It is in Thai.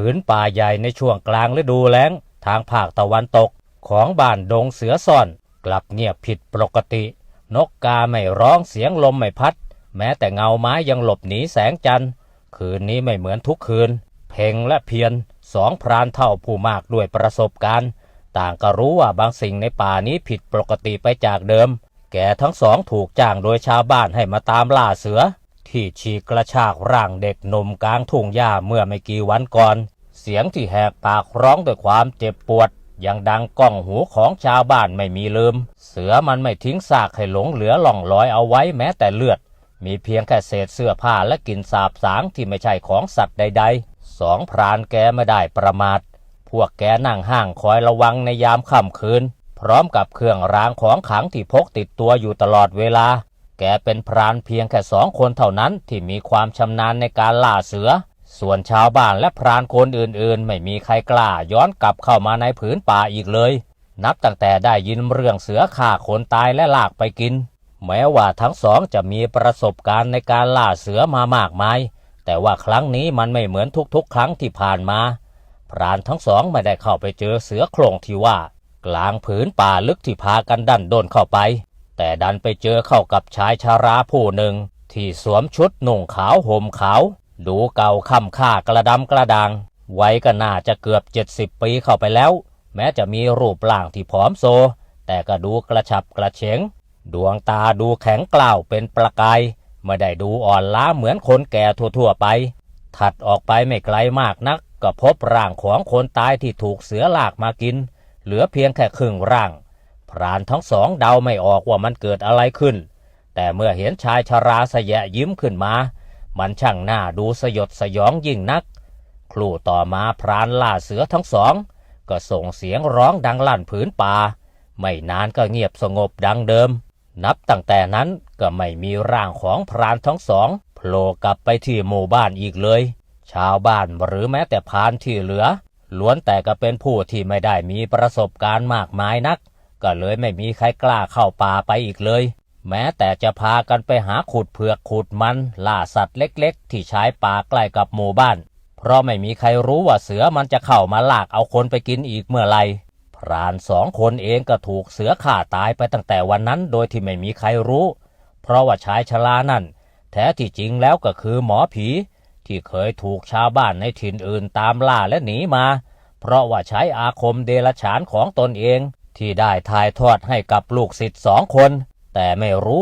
ผืนป่าใหญ่ในช่วงกลางฤดูแล้งทางภาคตะวันตกของบ้านดงเสือซ่อน กลับเงียบผิดปกติ นกกาไม่ร้องเสียงลมไม่พัด แม้แต่เงาไม้ยังหลบหนีแสงจันทร์คืนนี้ไม่เหมือนทุกคืน เพ่งและเพียรสองพรานเท่าผู้มากด้วยประสบการณ์ ต่างก็รู้ว่าบางสิ่งในป่านี้ผิดปกติไปจากเดิม แกทั้งสองถูกจ้างโดยชาวบ้านให้มาตามล่าเสือ ที่ฉีกกระชากร่างเด็กหนุ่มกลางทุ่งหญ้าเมื่อไม่กี่วันก่อน เสียงที่แหกปากร้องด้วยความเจ็บปวด ยังดังก้องหูของชาวบ้านไม่มีลืม เสือมันไม่ทิ้งซากให้หลงเหลือหล่องลอยเอาไว้แม้แต่เลือด มีเพียงแค่เศษเสื้อผ้าและกลิ่นสาบสางที่ไม่ใช่ของสัตว์ใด ๆ สองพรานแกไม่ได้ประมาท พวกแกนั่งห้างคอยระวังในยามค่ำคืน พร้อมกับเครื่องรางของขังที่พกติดตัวอยู่ตลอดเวลา แกเป็นพรานเพียงแค่สองคนเท่านั้นที่มีความชำนาญในการล่าเสือ ส่วนชาวบ้านและพรานคนอื่นๆ ไม่มีใครกล้าย้อนกลับเข้ามาในผืนป่าอีกเลย นับตั้งแต่ได้ยินเรื่องเสือฆ่าคนตายและลากไปกิน แม้ว่าทั้งสองจะมีประสบการณ์ในการล่าเสือมามากมาย แต่ว่าครั้งนี้มันไม่เหมือนทุกๆ ครั้งที่ผ่านมา พรานทั้งสองไม่ได้เข้าไปเจอเสือโคร่งที่ว่า กลางผืนป่าลึกที่พากันดันโดนเข้าไป แต่ดันไปเจอเข้ากับชายชาราผู้หนึ่ง ที่สวมชุดนุ่งขาวห่มขาว ดูเก่าค่ำค่ากระดำกระดังวัยก็น่าจะเกือบ70ปีเข้าไปแล้ว แม้จะมีรูปร่างที่ผอมโซ แต่ก็ดูกระฉับกระเฉง ดวงตาดูแข็งกล้าวเป็นประกายไม่ได้ดูอ่อนล้าเหมือนคนแก่ทั่วๆไป ถัดออกไปไม่ไกลมากนัก ก็พบร่างของคนตายที่ถูกเสือลากมากิน เหลือเพียงแค่ครึ่งร่าง พรานทั้งสองเดาไม่ออกว่ามันเกิดอะไรขึ้น แต่เมื่อเห็นชายชราสยะยิ้มขึ้นมา มันช่างหน้าดูสยดสยองยิ่งนัก ครู่ต่อมาพรานล่าเสือทั้งสอง ก็ส่งเสียงร้องดังลั่นผืนป่า ไม่นานก็เงียบสงบดังเดิม นับตั้งแต่นั้นก็ไม่มีร่างของพรานทั้งสองโผล่กลับไปที่หมู่บ้านอีกเลย ชาวบ้านหรือแม้แต่พรานที่เหลือล้วนแต่ก็เป็นผู้ที่ไม่ได้มีประสบการณ์มากมายนัก ก็เลยไม่มีใครกล้าเข้าป่าไปอีกเลย แม้แต่จะพากันไปหาขุดเผือกขุดมันล่าสัตว์เล็กๆ ที่ชายป่าใกล้กับหมู่บ้าน เพราะไม่มีใครรู้ว่าเสือมันจะเข้ามาลากเอาคนไปกินอีกเมื่อไหร่พรานสองคนเองก็ถูกเสือฆ่าตายไปตั้งแต่วันนั้นโดยที่ไม่มีใครรู้ เพราะว่าชายชรานั่น แท้ที่จริงแล้วก็คือหมอผี ที่เคยถูกชาวบ้านในถิ่นอื่นตามล่าและหนีมา เพราะว่าใช้อาคมเดรัจฉานของตนเอง ที่ได้ถ่ายทอดให้กับลูกศิษย์สองคน แต่ไม่รู้